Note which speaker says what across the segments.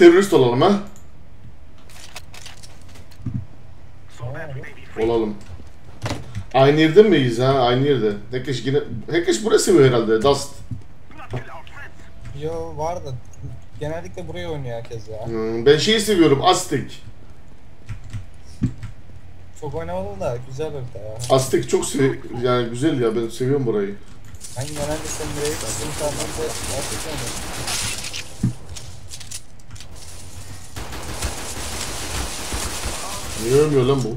Speaker 1: terörist olalım ha. Olalım. Aynı yerde miyiz ha? Aynı yerde. Herkes yine... Herkes burası seviyor herhalde. Dust.
Speaker 2: Yo var da genellikle buraya oynuyor herkes ya.
Speaker 1: Hmm, ben şeyi seviyorum. Aztek.
Speaker 2: Çok oynamadım da güzel harita ya.
Speaker 1: Aztek çok sev... Yani güzel ya. Ben seviyorum burayı.
Speaker 2: Ben genelde Samurai sizin tarafında
Speaker 1: Niye ölmüyor lan bu?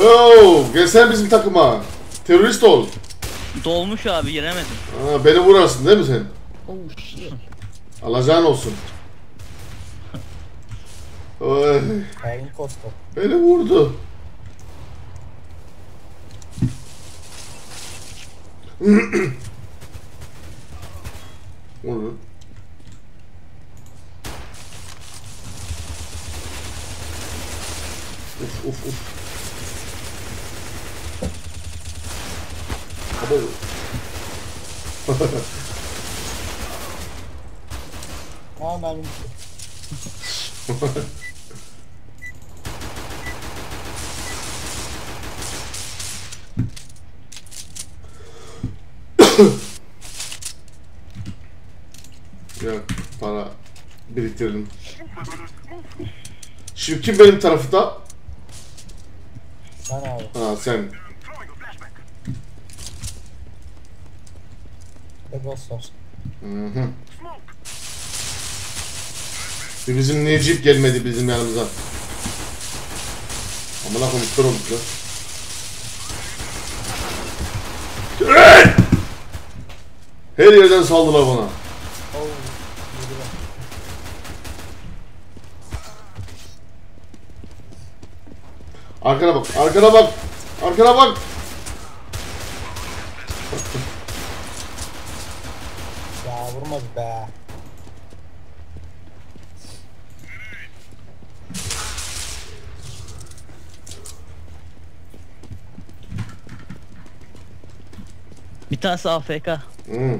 Speaker 1: Oo, gelsene bizim takıma. Terörist ol.
Speaker 3: Dolmuş abi giremedim.
Speaker 1: Ha, beni vurarsın değil mi sen?
Speaker 3: Oh shit.
Speaker 1: Alacağın olsun. Oy, beni vurdu. Vurdu. Uf uf uf. Abo.
Speaker 2: Aa mermi.
Speaker 1: Ya para biriktirelim. Şimdi kim benim tarafta? Ha sen.
Speaker 2: Bir de Ghost var.
Speaker 1: Hı hı. Bir bizim Necip gelmedi bizim yanımıza. Amına koyayım kör olduk lan. Her yerden saldılar bana. Arkana bak, arkana bak, arkana bak.
Speaker 2: Ya vurmadı be.
Speaker 3: Bir tanesi AFK.
Speaker 2: Oynuyor.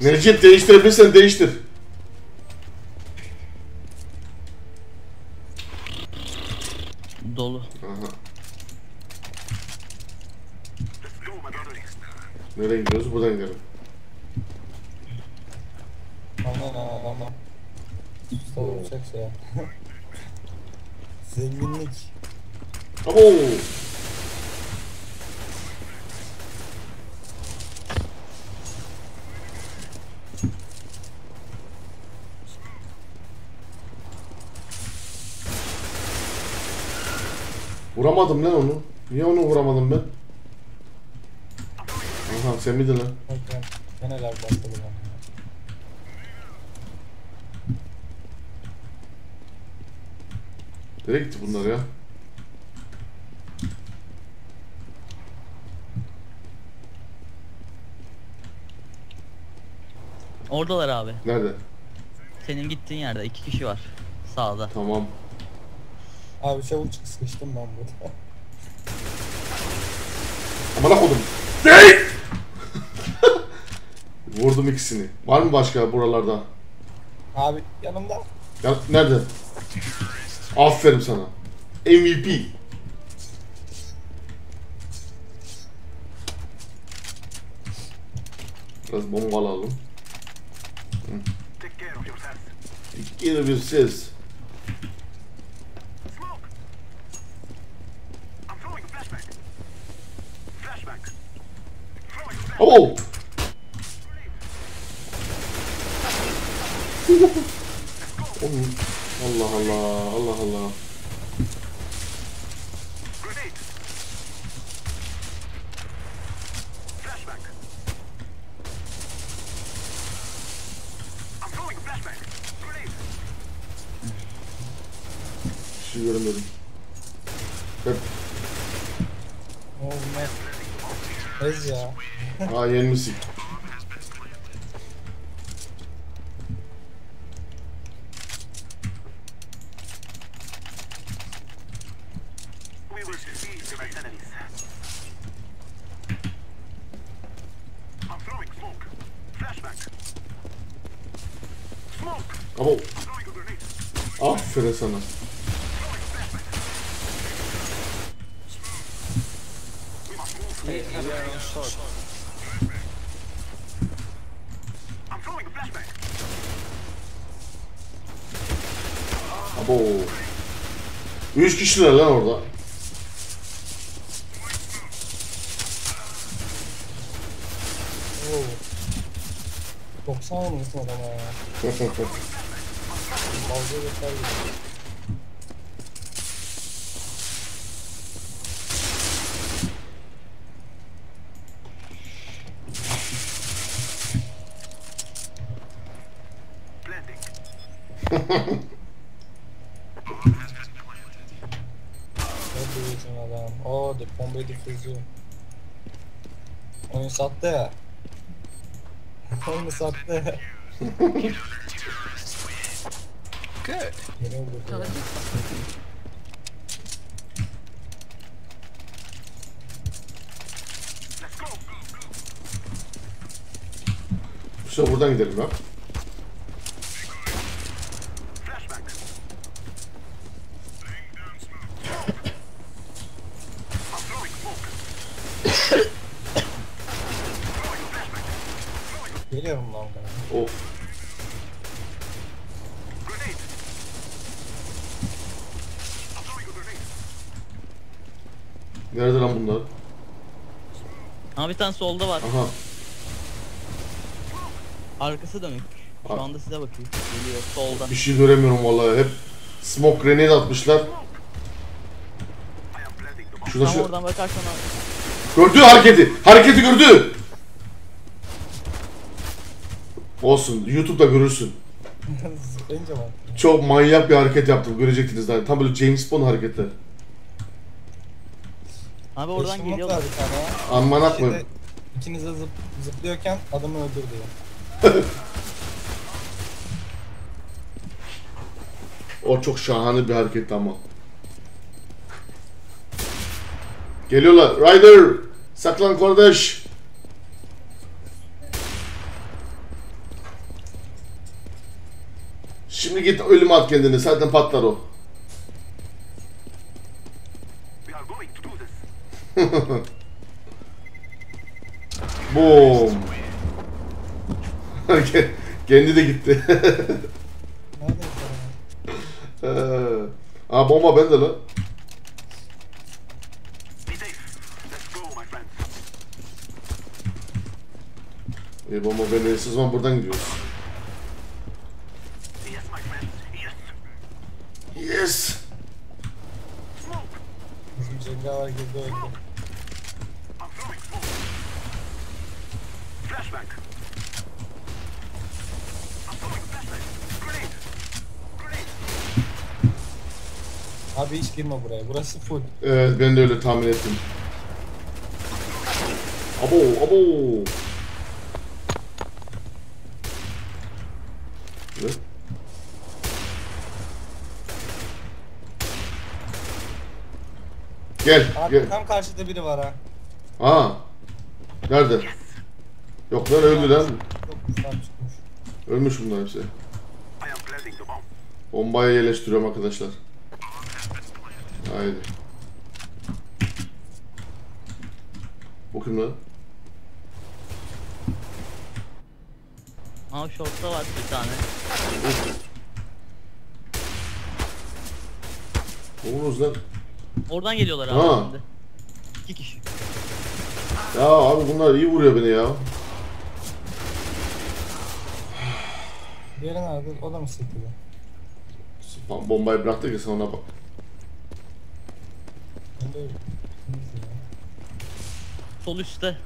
Speaker 1: Necip değiştirebilirsen değiştir.
Speaker 3: Dolu.
Speaker 1: Aha. Nereye gidiyoruz? Buradan gidelim.
Speaker 2: Aman aman aman. Usta vuracaksa ya. Zenginlik.
Speaker 1: Abo! Vuramadım lan onu. Niye onu vuramadım ben? Aha sen miydin lan?
Speaker 2: Bak ben. Ben neler başladı ben.
Speaker 1: Nereye gitti bunlar ya?
Speaker 3: Oradalar abi.
Speaker 1: Nerede?
Speaker 3: Senin gittiğin yerde iki kişi var. Sağda.
Speaker 1: Tamam.
Speaker 2: Abi çabuk çık sıkıştım ben burada.
Speaker 1: Amına kodum. Değil! Vurdum ikisini. Var mı başka buralarda?
Speaker 2: Abi yanımda.
Speaker 1: Ya nerede? Aferin sana. MVP. Biraz bomba alalım. Geri bir ses. Oh! Allah Allah, Allah Allah.
Speaker 4: Flashback. I'm throwing flashback.
Speaker 1: Bir şey. Hep,
Speaker 2: Oh ne? Ez ya.
Speaker 1: aa yenmişsin.
Speaker 4: We will seize their enemies.
Speaker 1: Ama
Speaker 4: Throwing a grenade.
Speaker 1: aferin sana.
Speaker 2: Hey, we are on short.
Speaker 4: I'm throwing a flashbang.
Speaker 1: Abo. Üç kişiler lan orada.
Speaker 2: Oo. 90 olmuşsun adama ya. Fazla yeter gibi.
Speaker 4: Planting.
Speaker 2: Ne diyorsun adam? Oo, de bombayı difüzü. Oyun sattı. Oyunu sattı.
Speaker 5: Good.
Speaker 1: İşte buradan gidelim ya.
Speaker 4: Flashbang. I'm throwing smoke. throwing a flashbang.
Speaker 2: Geliyorum lan ben.
Speaker 1: Of.
Speaker 4: Grenade. I'm throwing a grenade.
Speaker 1: Nerede lan bunlar?
Speaker 3: Ama bir tane solda var.
Speaker 1: Aha.
Speaker 3: Arkası dönük. Şu
Speaker 1: Ar-
Speaker 3: anda size bakıyor. Geliyor solda.
Speaker 1: Bir şey göremiyorum vallahi. Hep smoke grenade atmışlar. Şurada şu...
Speaker 3: oradan bakarsan abi.
Speaker 1: Gördü hareketi. Hareketi gördü. Olsun. YouTube'da görürsün. Çok manyak bir hareket yaptım. Görecektiniz daha. Tam böyle James Bond hareketler.
Speaker 3: Abi oradan
Speaker 2: ya. İkisi
Speaker 1: akmayın.
Speaker 2: de- İkiniz de zıp, zıplıyorken adamı öldürdü.
Speaker 1: O çok şahane bir hareketti ama. Geliyorlar. Ryder! Saklan kardeş! Şimdi git ölüme at kendini. Zaten patlar o. Boom. Ke- Kendi de gitti.
Speaker 2: Nerede
Speaker 1: Aa bomba bende lan. E, bomba. O zaman buradan gidiyoruz.
Speaker 4: Yes.
Speaker 2: Bizim cengaver girdi öldü.
Speaker 4: I'm throwing smoke. Flashbang. I'm throwing a flashbang. Grenade. Grenade.
Speaker 2: Abi hiç girme buraya. Burası full.
Speaker 1: Evet ben de öyle tahmin ettim. Abo abo. Gel
Speaker 2: Abi
Speaker 1: gel.
Speaker 2: tam karşıda biri var ha.
Speaker 1: Aa. Nerede? Yok lan öldü lan.
Speaker 2: Çok kuştan çıkmış.
Speaker 1: Ölmüş bunlar hepsi.
Speaker 4: I am planting the bomb.
Speaker 1: Bombayı yerleştiriyorum arkadaşlar. Haydi. Bu kim lan?
Speaker 3: Ama short'ta var bir tane.
Speaker 1: Vururuz lan.
Speaker 3: Oradan geliyorlar abi
Speaker 1: Ha.
Speaker 3: şimdi. İki kişi.
Speaker 1: Ya abi bunlar iyi vuruyor beni ya.
Speaker 2: Diğeri nerede? O da mı?
Speaker 1: Bom- Bombayı bıraktı ki sen ona bak.
Speaker 2: De ya?
Speaker 3: Sol üstte.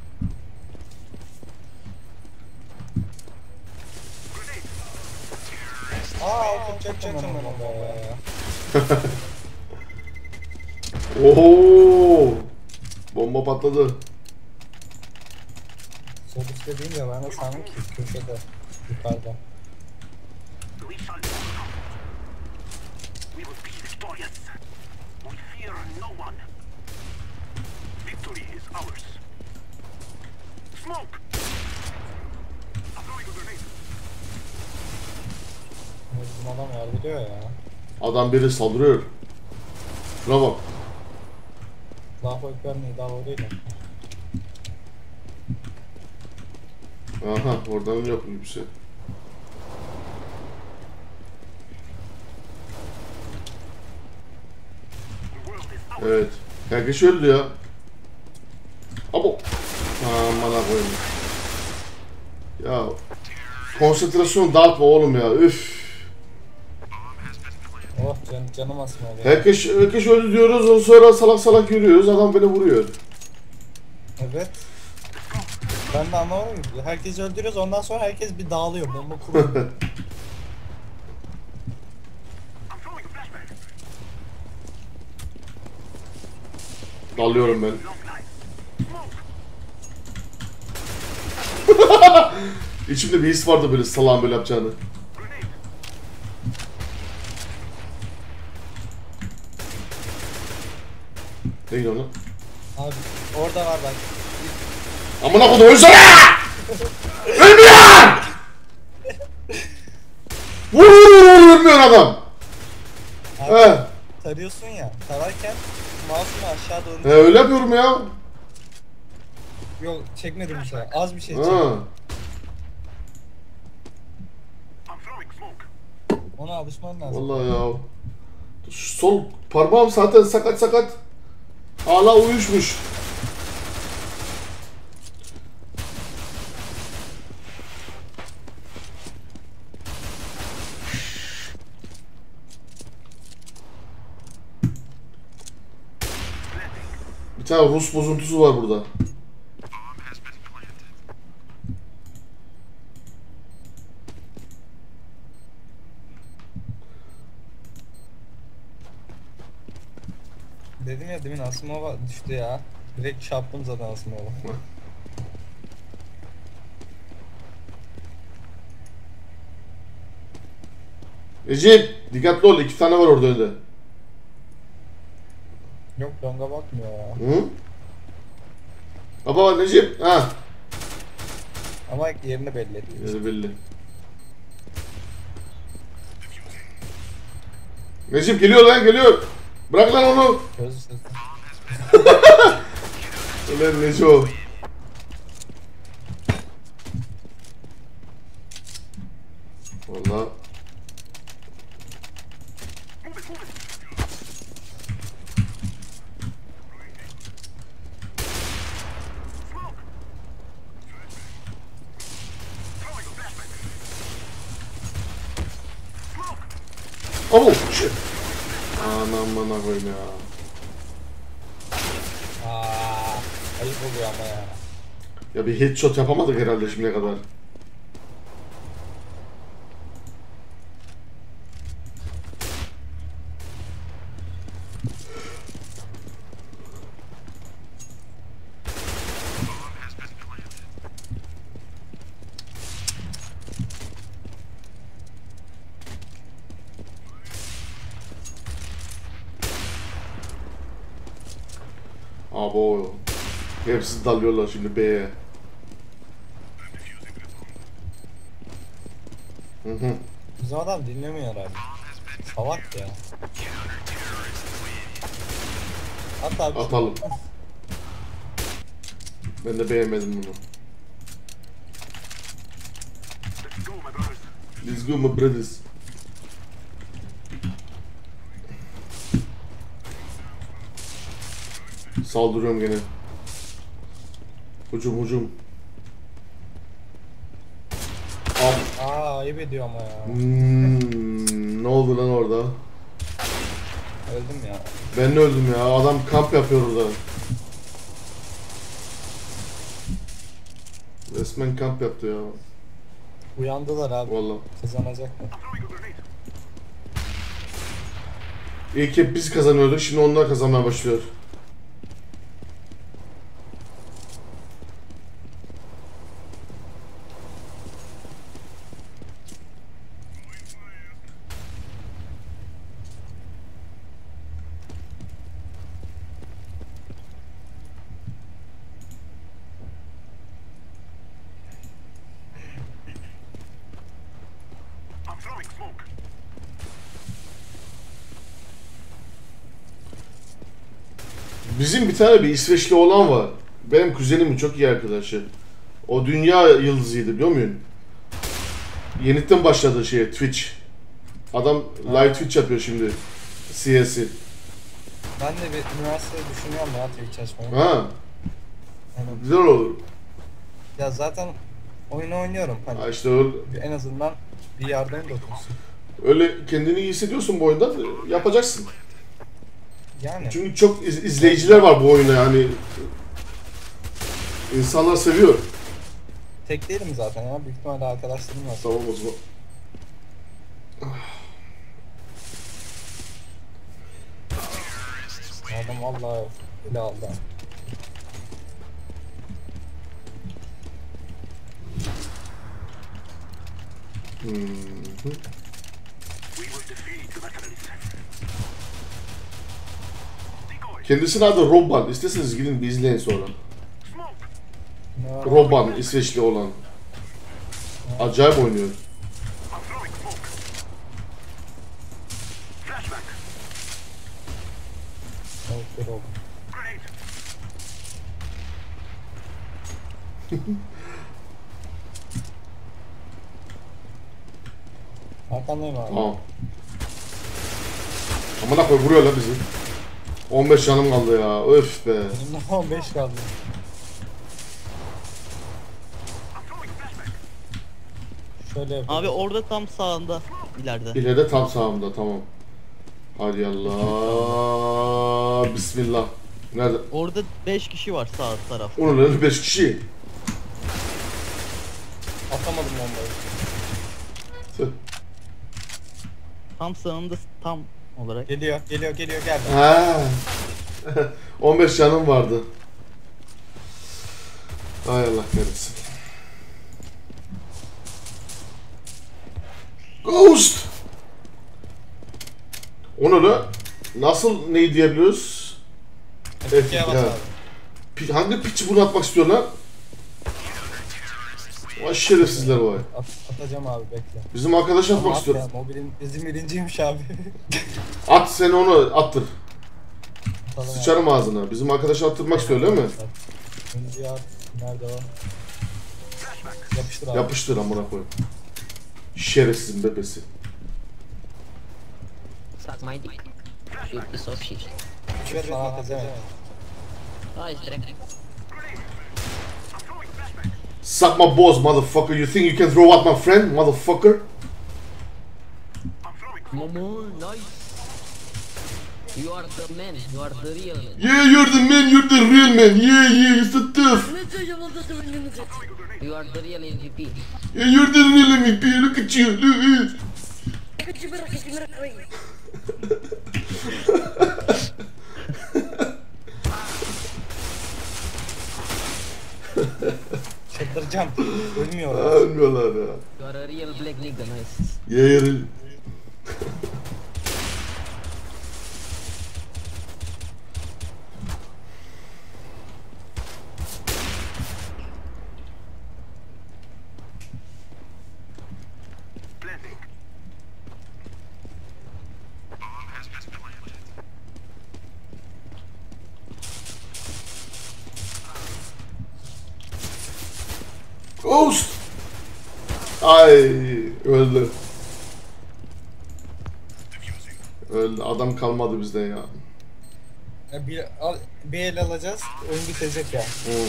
Speaker 2: Aa o çok çok ben onu be.
Speaker 1: Oho! Bomba patladı.
Speaker 2: Sol üstte deyince ben de sandım ki köşede. Yukarıda. Bizim adam yardırıyor ya.
Speaker 1: Adam biri saldırıyor. Şuna bak.
Speaker 2: Daha ekber mi? Daha o değil mi?
Speaker 1: Aha oradan yok bir şey. Evet. Herkes öldü ya. Abo. Aman koyayım. Ya konsantrasyon dağıtma oğlum ya. Üf.
Speaker 2: Oh can, canım asma.
Speaker 1: Herkes, herkes öldü diyoruz ondan sonra salak salak yürüyoruz. Adam beni vuruyor.
Speaker 2: Evet. Ben de anlamadım ki. Herkesi öldürüyoruz ondan sonra herkes bir dağılıyor. Bomba kuruyor.
Speaker 1: Dalıyorum ben. İçimde bir his vardı böyle salam böyle yapacağını. Ne gidiyor lan?
Speaker 2: Abi orada var bak.
Speaker 1: Amına kodum ölsene! Ölmüyor! Vur ölmüyor adam.
Speaker 2: Abi
Speaker 1: He,
Speaker 2: tarıyorsun ya. Tararken mouse'unu aşağı doğru
Speaker 1: he öyle yapıyorum ya.
Speaker 2: Yok çekmedim şey. Az bir şey çek.
Speaker 1: Ha.
Speaker 4: I'm throwing smoke.
Speaker 2: Ona alışman lazım.
Speaker 1: Vallahi ya. Şu sol parmağım zaten sakat sakat. Hala uyuşmuş. Bir tane Rus bozuntusu var burada.
Speaker 2: Dedim ya demin Asimova düştü ya. Direkt çarptım zaten Asimov'a.
Speaker 1: Recep dikkatli ol iki tane var orada önde.
Speaker 2: Yok longa bakmıyor ya.
Speaker 1: Hı? Baba bak Necip. Ha.
Speaker 2: Ama yerini belli ediyor.
Speaker 1: Yeri belli. Necip geliyor lan geliyor. Bırak lan onu.
Speaker 2: Gözü sesi.
Speaker 1: Ulan Neco. Valla
Speaker 4: Move it, move it. Smoke. Throwing a flashbang. Smoke.
Speaker 1: Abo shit. Anam bana koyayım ya.
Speaker 2: Aa, ayıp oluyor ama ya.
Speaker 1: Ya bir headshot yapamadık herhalde şimdiye kadar. Abo. Hepsi dalıyorlar şimdi B'ye. Hı hı.
Speaker 2: Bizim adam dinlemiyor herhalde. Salak ya. Hatta bir
Speaker 1: Atalım. Ben de beğenmedim bunu.
Speaker 4: Let's go my brothers.
Speaker 1: Saldırıyorum gene. Hücum hücum. Ab
Speaker 2: Aa ayıp ediyor ama ya.
Speaker 1: Hmm, ne oldu lan orada?
Speaker 2: Öldüm ya.
Speaker 1: Ben de öldüm ya. Adam kamp yapıyor orada. Resmen kamp yaptı ya.
Speaker 2: Uyandılar abi.
Speaker 1: Vallahi.
Speaker 2: Kazanacaklar.
Speaker 1: İlk hep biz kazanıyorduk. Şimdi onlar kazanmaya başlıyor. Tane bir İsveçli olan var. Benim kuzenimin çok iyi arkadaşı. O dünya yıldızıydı biliyor musun? Yenitten başladı şeye Twitch. Adam live Twitch yapıyor şimdi. CS'i.
Speaker 2: Ben de bir üniversitede düşünüyorum ya Twitch açmayı.
Speaker 1: Ha,
Speaker 2: Aynen.
Speaker 1: güzel olur.
Speaker 2: Ya zaten oyunu oynuyorum hani.
Speaker 1: Ha işte öyle,
Speaker 2: En azından bir yardım dokunsun.
Speaker 1: öyle kendini iyi hissediyorsun bu oyunda yapacaksın.
Speaker 2: Yani
Speaker 1: Çünkü çok iz- izleyiciler var bu oyuna yani. İnsanlar seviyor.
Speaker 2: tek değilim zaten ya. Büyük ihtimalle arkadaşlarım var.
Speaker 1: Tamam o zaman.
Speaker 2: Adam vallahi ele aldı.
Speaker 1: Hı Kendisinin adı Robban. İsterseniz gidin bir izleyin sonra. Robban İsveçli olan. Acayip oynuyor.
Speaker 2: Arkandayım abi.
Speaker 1: Tamam. Amına koy vuruyor la bizi. 15 canım kaldı ya. Öf be.
Speaker 2: Benim de 15 kaldı. Şöyle yapayım.
Speaker 3: Abi orada tam sağında ileride.
Speaker 1: İleride tam sağımda tamam. Hadi Allah. Bismillah. Nerede?
Speaker 3: Orada 5 kişi var sağ taraf.
Speaker 1: Onun 5 kişi.
Speaker 2: Atamadım bombayı.
Speaker 3: Tam sağında tam olarak.
Speaker 2: Geliyor, geliyor, geliyor, geldi.
Speaker 1: Ha. 15 canım vardı. Ay Allah kahretsin. Ghost. Onu da nasıl ne diyebiliyoruz?
Speaker 2: F2'ye bas
Speaker 1: Ha.
Speaker 2: abi.
Speaker 1: Pi- Hangi piçi bunu atmak istiyor Vay şerefsizler vay.
Speaker 2: At, atacağım abi bekle.
Speaker 1: Bizim arkadaş atmak
Speaker 2: at
Speaker 1: istiyor.
Speaker 2: mobilin bizim birinciymiş abi.
Speaker 1: At sen onu attır.
Speaker 2: Atalım abi.
Speaker 1: Sıçarım ağzına. Bizim arkadaşı attırmak istiyor değil mi?
Speaker 2: Önce at. Nerede o? Yapıştır abi.
Speaker 1: Yapıştır amına koy. Şerefsizin bebesi.
Speaker 6: Suck my dick. You piece of shit.
Speaker 2: Küçük etme lan pezevenk.
Speaker 6: Oh,
Speaker 1: Suck my balls motherfucker. You think you can throw out my friend motherfucker?
Speaker 4: I'm throwing
Speaker 6: Momo, nice. You are the man. You are the real man.
Speaker 1: Yeah you're the man. You're the real man. Yeah yeah. You're so tough.
Speaker 6: You are the real MVP.
Speaker 1: Yeah you're the real MVP. Look at you. Look at
Speaker 2: Çıldıracağım. Ölmüyor.
Speaker 1: Ölmüyorlar ya.
Speaker 6: You are a real black nigga, nice.
Speaker 1: Yeah Ay öldü. Öldü. Adam kalmadı bizden ya.
Speaker 2: Ya Bir, al, bir el alacağız. Oyun bitecek ya.
Speaker 1: Hı.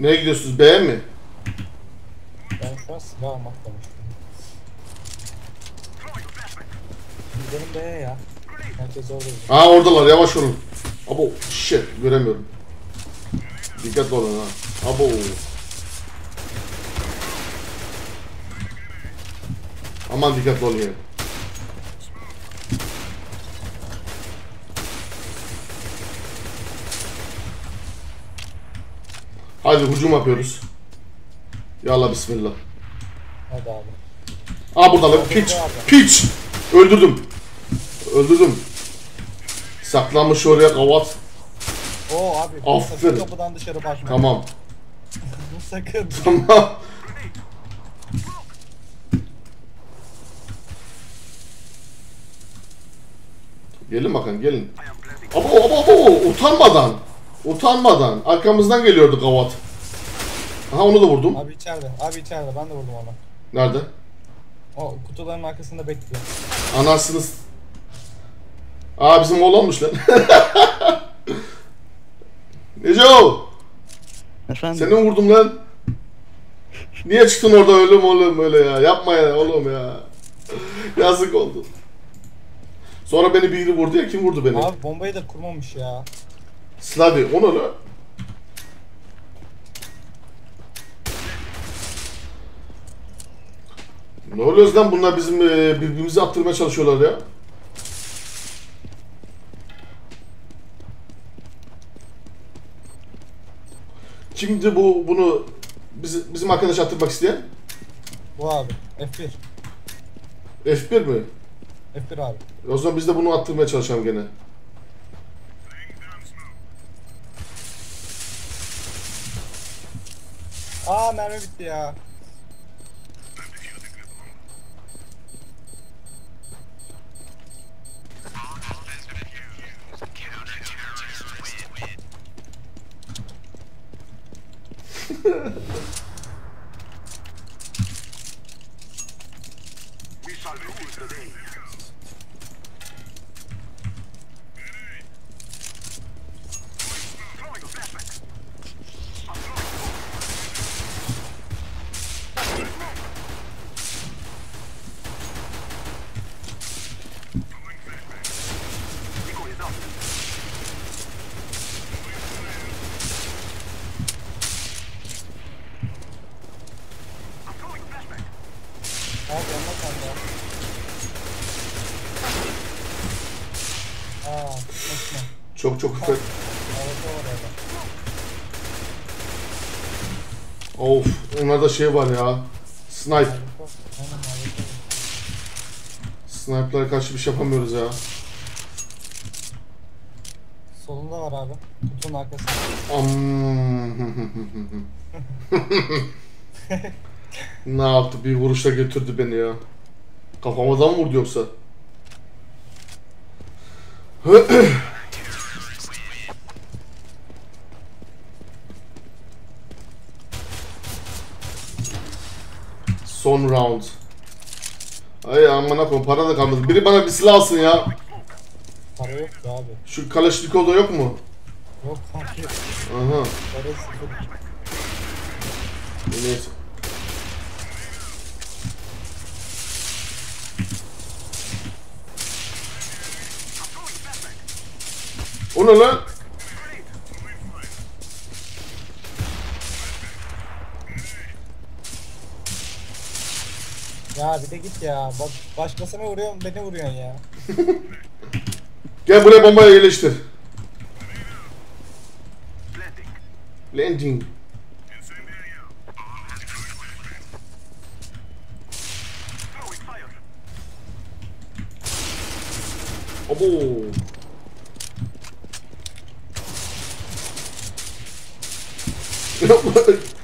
Speaker 1: Nereye gidiyorsunuz? B'ye mi?
Speaker 2: Ben şu an silah almak B'ye ya. Herkes orada.
Speaker 1: Ha oradalar yavaş olun. Abo shit göremiyorum. Dikkatli olun ha. Abo. Aman dikkatli olun ya. Hadi hücum yapıyoruz. Yallah bismillah.
Speaker 2: Hadi abi.
Speaker 1: Aa burada lan piç. Piç. Öldürdüm. Öldürdüm. Saklanmış oraya kavat.
Speaker 2: Oo abi.
Speaker 1: Aferin.
Speaker 2: Kapıdan dışarı bakma.
Speaker 1: Tamam.
Speaker 2: sakın.
Speaker 1: Tamam. Gelin bakın gelin. Abo abo abo utanmadan. Utanmadan. Arkamızdan geliyordu gavat. Aha onu da vurdum.
Speaker 2: Abi içeride. Abi içeride. Ben de vurdum ona.
Speaker 1: Nerede?
Speaker 2: O kutuların arkasında bekliyor.
Speaker 1: Anasınız. Aa bizim oğlanmış lan. Neco!
Speaker 3: Efendim?
Speaker 1: Seni vurdum lan? Niye çıktın orada öyle mi oğlum öyle ya? Yapma ya oğlum ya. Yazık oldu. Sonra beni biri vurdu ya kim vurdu beni?
Speaker 2: Abi bombayı da kurmamış ya.
Speaker 1: Slavi o ne lan? Ne oluyoruz lan bunlar bizim e, birbirimizi attırmaya çalışıyorlar ya. Kimdi bu bunu biz, bizim arkadaş attırmak isteyen?
Speaker 2: Bu abi. F1.
Speaker 1: F1 mi?
Speaker 2: F1 abi.
Speaker 1: O zaman biz de bunu attırmaya çalışalım gene.
Speaker 2: Aa mermi bitti ya.
Speaker 4: We shall rule the day.
Speaker 1: Çok
Speaker 2: orada.
Speaker 1: Of onlarda şey var ya. Snipe. Sniper'lara karşı bir şey yapamıyoruz ya.
Speaker 2: Solunda var abi. Kutunun arkasında.
Speaker 1: Ne yaptı? Bir vuruşla götürdü beni ya. Kafamadan mı vurdu yoksa? Son round. Ay amına koyayım para da kalmadı. Biri bana bir silah alsın ya.
Speaker 2: Para yok ki abi.
Speaker 1: Şu Kalashnikov'da yok mu?
Speaker 2: Yok abi.
Speaker 1: Aha.
Speaker 2: Para sıfır.
Speaker 1: Neyse. O ne lan?
Speaker 2: Ya bir de git ya. Bak başkasına vuruyorsun beni vuruyorsun ya.
Speaker 1: Gel buraya bombayı yerleştir.
Speaker 4: Planting.
Speaker 1: Landing.
Speaker 4: Throwing fire.
Speaker 1: Abo.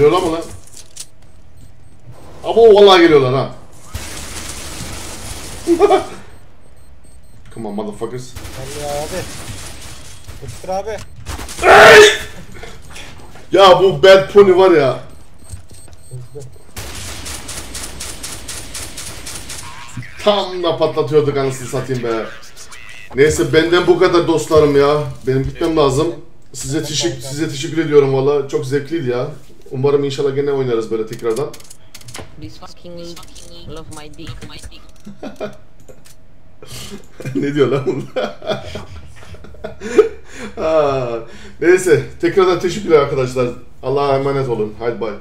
Speaker 1: Geliyorlar mı lan? Abo vallahi geliyorlar ha. Come on motherfuckers.
Speaker 2: Hadi ya abi. Yapıştır abi.
Speaker 1: Ya bu Bad Pony var ya. Tam da patlatıyorduk anasını satayım be. Neyse benden bu kadar dostlarım ya. Benim gitmem lazım. Size teşekkür size teşekkür ediyorum valla. Çok zevkliydi ya. Umarım inşallah gene oynarız böyle tekrardan.
Speaker 6: This fucking love my dick. My dick.
Speaker 1: ne diyor lan bunlar? Neyse tekrardan teşekkürler arkadaşlar. Allah'a emanet olun. Haydi bay.